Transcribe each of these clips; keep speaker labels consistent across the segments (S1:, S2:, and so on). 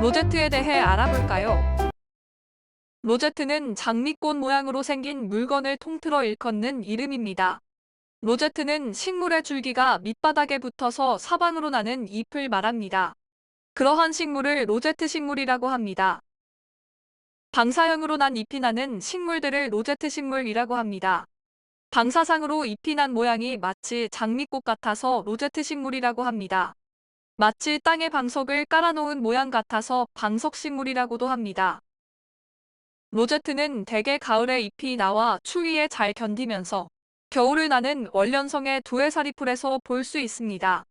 S1: 로제트에 대해 알아볼까요? 로제트는 장미꽃 모양으로 생긴 물건을 통틀어 일컫는 이름입니다. 로제트는 식물의 줄기가 밑바닥에 붙어서 사방으로 나는 잎을 말합니다. 그러한 식물을 로제트 식물이라고 합니다. 방사형으로 난 잎이 나는 식물들을 로제트 식물이라고 합니다. 방사상으로 잎이 난 모양이 마치 장미꽃 같아서 로제트 식물이라고 합니다. 마치 땅에 방석을 깔아놓은 모양 같아서 방석식물이라고도 합니다. 로제트는 대개 가을에 잎이 나와 추위에 잘 견디면서 겨울을 나는 월련성의 두해살이풀에서 볼 수 있습니다.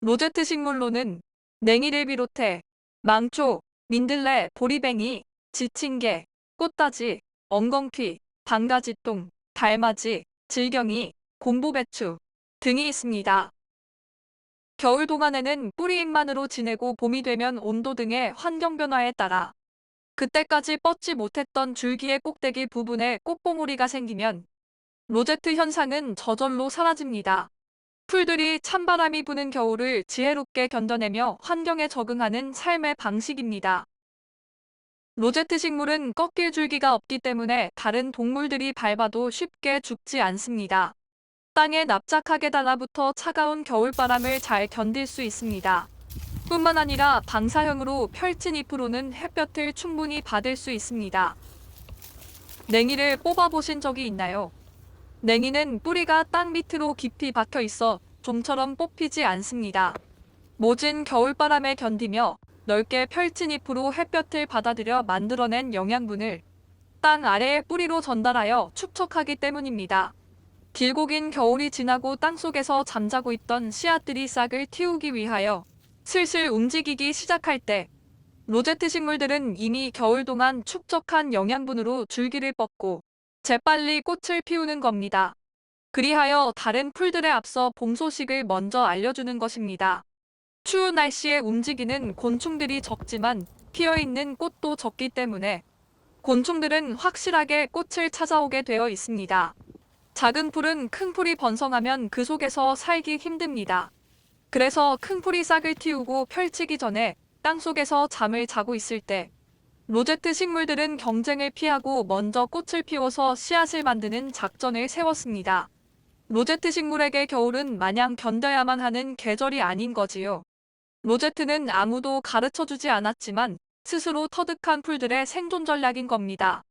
S1: 로제트 식물로는 냉이를 비롯해 망초, 민들레, 보리뱅이, 지친개, 꽃다지, 엉겅퀴, 방가지똥, 달맞이, 질경이, 곰보배추 등이 있습니다. 겨울 동안에는 뿌리잎만으로 지내고 봄이 되면 온도 등의 환경 변화에 따라 그때까지 뻗지 못했던 줄기의 꼭대기 부분에 꽃봉오리가 생기면 로제트 현상은 저절로 사라집니다. 풀들이 찬바람이 부는 겨울을 지혜롭게 견뎌내며 환경에 적응하는 삶의 방식입니다. 로제트 식물은 꺾일 줄기가 없기 때문에 다른 동물들이 밟아도 쉽게 죽지 않습니다. 땅에 납작하게 달라붙어 차가운 겨울바람을 잘 견딜 수 있습니다. 뿐만 아니라 방사형으로 펼친 잎으로는 햇볕을 충분히 받을 수 있습니다. 냉이를 뽑아보신 적이 있나요? 냉이는 뿌리가 땅 밑으로 깊이 박혀 있어 좀처럼 뽑히지 않습니다. 모진 겨울바람에 견디며 넓게 펼친 잎으로 햇볕을 받아들여 만들어낸 영양분을 땅 아래의 뿌리로 전달하여 축적하기 때문입니다. 길고 긴 겨울이 지나고 땅속에서 잠자고 있던 씨앗들이 싹을 틔우기 위하여 슬슬 움직이기 시작할 때 로제트 식물들은 이미 겨울 동안 축적한 영양분으로 줄기를 뻗고 재빨리 꽃을 피우는 겁니다. 그리하여 다른 풀들에 앞서 봄 소식을 먼저 알려주는 것입니다. 추운 날씨에 움직이는 곤충들이 적지만 피어있는 꽃도 적기 때문에 곤충들은 확실하게 꽃을 찾아오게 되어 있습니다. 작은 풀은 큰 풀이 번성하면 그 속에서 살기 힘듭니다. 그래서 큰 풀이 싹을 틔우고 펼치기 전에 땅 속에서 잠을 자고 있을 때 로제트 식물들은 경쟁을 피하고 먼저 꽃을 피워서 씨앗을 만드는 작전을 세웠습니다. 로제트 식물에게 겨울은 마냥 견뎌야만 하는 계절이 아닌 거지요. 로제트는 아무도 가르쳐 주지 않았지만 스스로 터득한 풀들의 생존 전략인 겁니다.